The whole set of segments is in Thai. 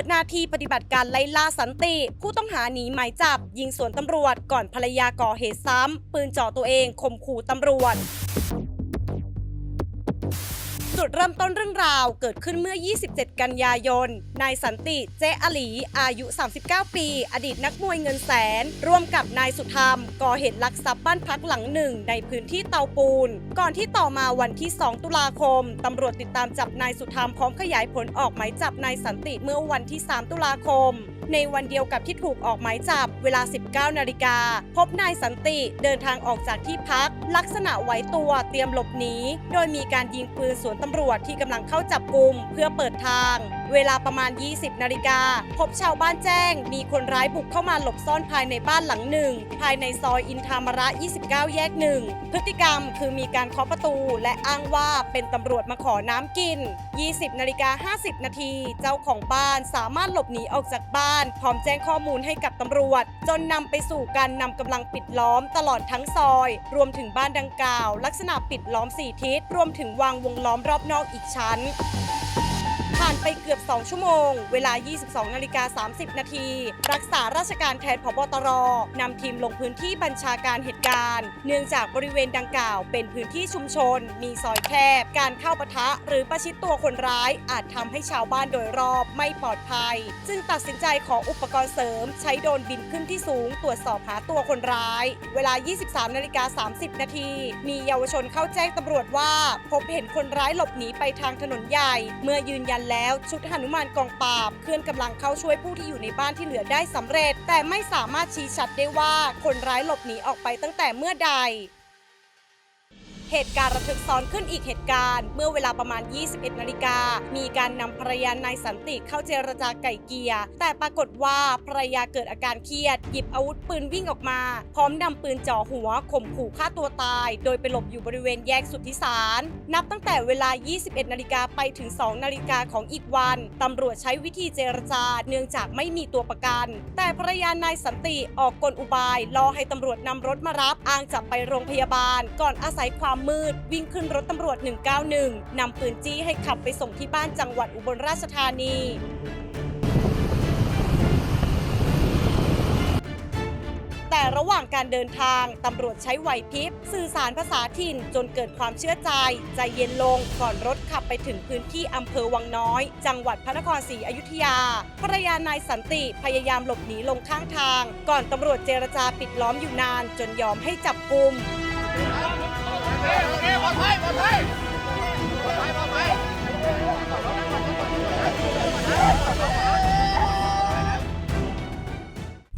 ปิดหน้าที่ปฏิบัติการไล่ล่าสันติ ผู้ต้องหาหนีหมายจับ ยิงสวนตำรวจก่อนภรรยาก่อเหตุซ้ำ ปืนจ่อตัวเองข่มขู่ตำรวจ จุดเริ่มต้นเรื่องราวเกิดขึ้นเมื่อ 27 กันยายน นายสันติเจอลี อายุ 39 ปี อดีตนักมวยเงินแสน ร่วมกับนายสุธรรม ก่อเหตุลักทรัพย์บ้านพักหลังหนึ่ง ในพื้นที่เตาปูน ก่อนที่ต่อมาวันที่ 2 ตุลาคม ตำรวจติดตามจับนายสุธรรมพร้อมขยายผลออกหมายจับนายสันติเมื่อวันที่ 3 ตุลาคม ในวันเดียวกับที่ถูกออกหมายจับเวลา 19 นาฬิกา พบนายสันติเดินทางออกจากที่พัก ลักษณะไหวตัวเตรียมหลบหนี โดยมีการยิงปืนสวนตำรวจที่กำลังเข้าจับกลุ่มเพื่อเปิดทาง เวลาประมาณ 20 นาฬิกา พบชาวบ้านแจ้ง มีคนร้ายบุกเข้ามาหลบซ่อนภายในบ้านหลังหนึ่ง ภายในซอยอินทามระ 29 แยกหนึ่ง พฤติกรรมคือมีการเคาะประตู และอ้างว่าเป็นตำรวจมาขอน้ำกิน 20 นาฬิกา 50 นาที เจ้าของบ้านสามารถหลบหนีออกจากบ้าน พร้อมแจ้งข้อมูลให้กับตำรวจจนนำไปสู่การนำกำลังปิดล้อมตลอดทั้งซอย รวมถึงบ้านดังกล่าว ลักษณะปิดล้อม 4 ทิศ รวมถึงวางวงล้อมรอบนอกอีกชั้นานไปเกือบ 2 ชั่วโมง เวลา 22นาฬิกา30 นาที รักษาราชการแทนพบตรนำทีมลงพื้นที่บัญชาการเหตุการณ์ เนื่องจากบริเวณดังกล่าว เป็นพื้นที่ชุมชน มีซอยแคบ การเข้าปะทะ หรือประชิดตัวคนร้าย อาจทำให้ชาวบ้านโดยรอบไม่ปลอดภัย จึงตัดสินใจขออุปกรณ์เสริม ใช้โดรนบินขึ้นที่สูง ตรวจสอบหาตัวคนร้าย เวลา 23นาฬิกา30 นาที มีเยาวชนเข้าแจ้งตำรวจว่า พบเห็นคนร้ายหลบหนีไปทางถนนใหญ่ เมื่อยืนยันแล้วชุดหนุมานกองปราบ เคลื่อนกำลังเข้าช่วยผู้ที่อยู่ในบ้านที่เหลือได้สำเร็จ แต่ไม่สามารถชี้ชัดได้ว่าคนร้ายหลบหนีออกไปตั้งแต่เมื่อใด เหตุการณ์ระทึกซ้อนขึ้นอีกเหตุการณ์ เมื่อเวลาประมาณ 21 นาฬิกา มีการนำภรรยานายสันติเข้าเจรจาไก่เกียแต่ปรากฏว่าภรรยาเกิดอาการเครียด หยิบอาวุธปืนวิ่งออกมา พร้อมนำปืนจ่อหัวข่มขู่ฆ่าตัวตาย โดยไปหลบอยู่บริเวณแยกสุทธิสาร นับตั้งแต่เวลา 21 นาฬิกาไปถึง 2 นาฬิกาของอีกวันตำรวจใช้วิธีเจรจาเนื่องจากไม่มีตัวประกัน แต่ภรรยานายสันติออกกลอุบายรอให้ตำรวจนำรถมารับอ้างจับไปโรงพยาบาล ก่อนอาศัยความมืด วิ่งขึ้นรถตำรวจ 191นำปืนจี้ให้ขับไปส่งที่บ้านจังหวัดอุบลราชธานีแต่ระหว่างการเดินทาง ตำรวจใช้ไหวพริบ สื่อสารภาษาถิ่นจนเกิดความเชื่อใจ ใจเย็นลงก่อนรถขับไปถึงพื้นที่อำเภอวังน้อย จังหวัดพระนครศรีอยุธยา ภรรยานายสันติพยายามหลบหนีลงข้างทาง ก่อนตำรวจเจรจาปิดล้อมอยู่นานจนยอมให้จับกลุ่ม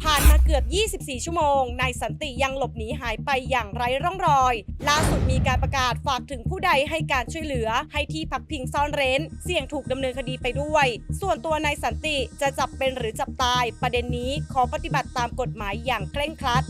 ผ่านมาเกือบ 24 ชั่วโมง นายสันติยังหลบหนีหายไปอย่างไร้ร่องรอย ล่าสุดมีการประกาศฝากถึงผู้ใดให้การช่วยเหลือ ให้ที่พักพิงซ่อนเร้น เสี่ยงถูกดำเนินคดีไปด้วย ส่วนตัวนายสันติจะจับเป็นหรือจับตาย ประเด็นนี้ขอปฏิบัติตามกฎหมายอย่างเคร่งครัด